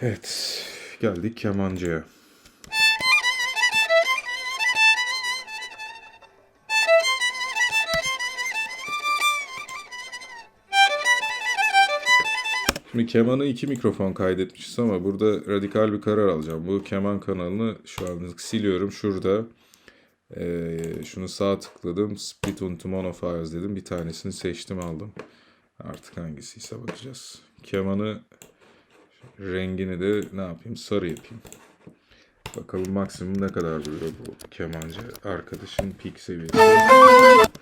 Evet, geldik kemancıya. Şimdi kemanı iki mikrofon kaydetmişiz ama burada radikal bir karar alacağım. Bu keman kanalını şu anlık siliyorum. Şurada eee, şunu sağ tıkladım. Split onto mono files dedim. Bir tanesini seçtim aldım. Artık hangisiyse bakacağız. Kemanı rengini de ne yapayım? Sarı yapayım. Bakalım maksimum ne kadar duruyor bu kemancı arkadaşın peak seviyesi.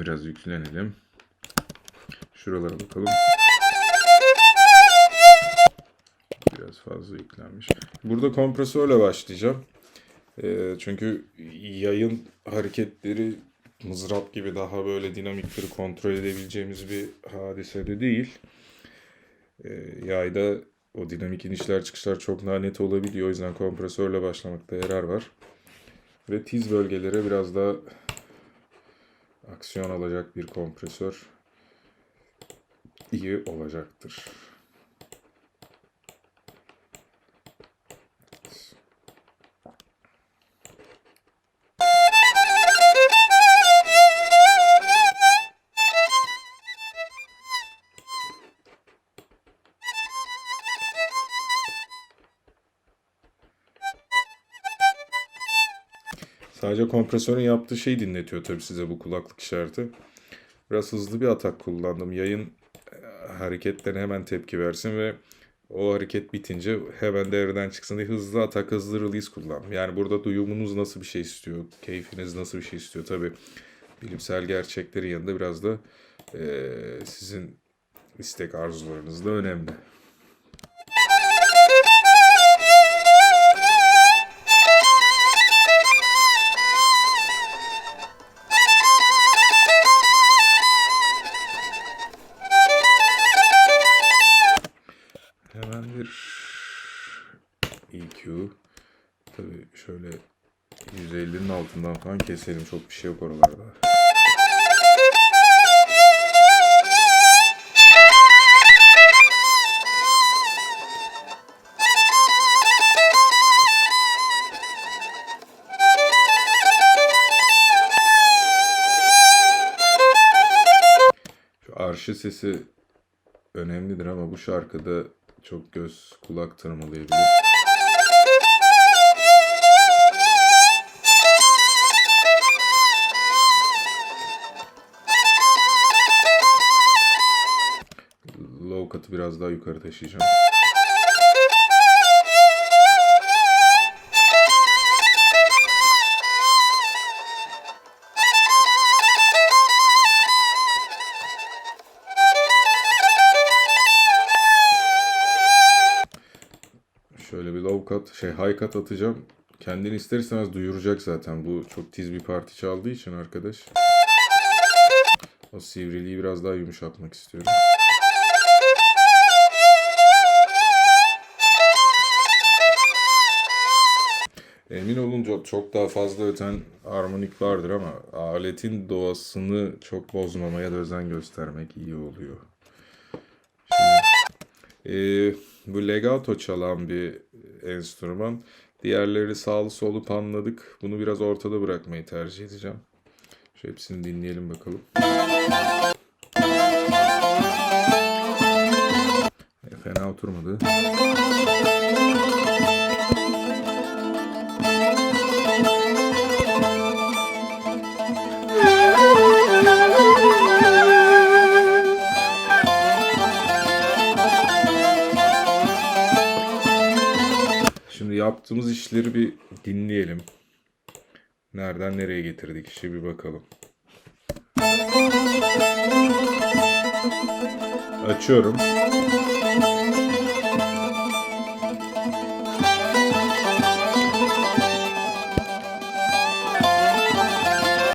Biraz yüklenelim. Şuralara bakalım. Biraz fazla yüklenmiş. Burada kompresörle başlayacağım. Ee, çünkü yayın hareketleri mızrap gibi daha böyle dinamikleri kontrol edebileceğimiz bir hadise de değil. Ee, yayda o dinamik inişler çıkışlar çok daha net olabiliyor. O yüzden kompresörle başlamakta yarar var. Ve tiz bölgelere biraz daha aksiyon alacak bir kompresör iyi olacaktır. Sadece kompresörün yaptığı şeyi dinletiyor tabii size bu kulaklık işareti. Biraz hızlı bir atak kullandım. Yayın e, hareketlerine hemen tepki versin ve o hareket bitince hemen devreden çıksın diye hızlı atak, hızlı release kullandım. Yani burada duyumunuz nasıl bir şey istiyor, keyfiniz nasıl bir şey istiyor. Tabii bilimsel gerçeklerin yanında biraz da e, sizin istek arzularınız da önemli. 150'nin altından falan keselim. Çok bir şey yok oralarda. Şu arşi sesi önemlidir ama bu şarkıda çok göz kulak tırmalayabilir. Cut'ı biraz daha yukarı taşıyacağım. Şöyle bir low cut, şey high cut atacağım. Kendini ister istemez duyuracak zaten. Bu çok tiz bir parti çaldığı için arkadaş. O sivriliği biraz daha yumuşatmak istiyorum. Emin olun çok, daha fazla öten armonik vardır ama aletin doğasını çok bozmamaya da özen göstermek iyi oluyor. Şimdi, ee, bu legato çalan bir enstrüman. Diğerleri sağlı solu panladık. Bunu biraz ortada bırakmayı tercih edeceğim. Şu hepsini dinleyelim bakalım. E, fena oturmadı. Yaptığımız işleri bir dinleyelim. Nereden nereye getirdik işi bir bakalım. Açıyorum.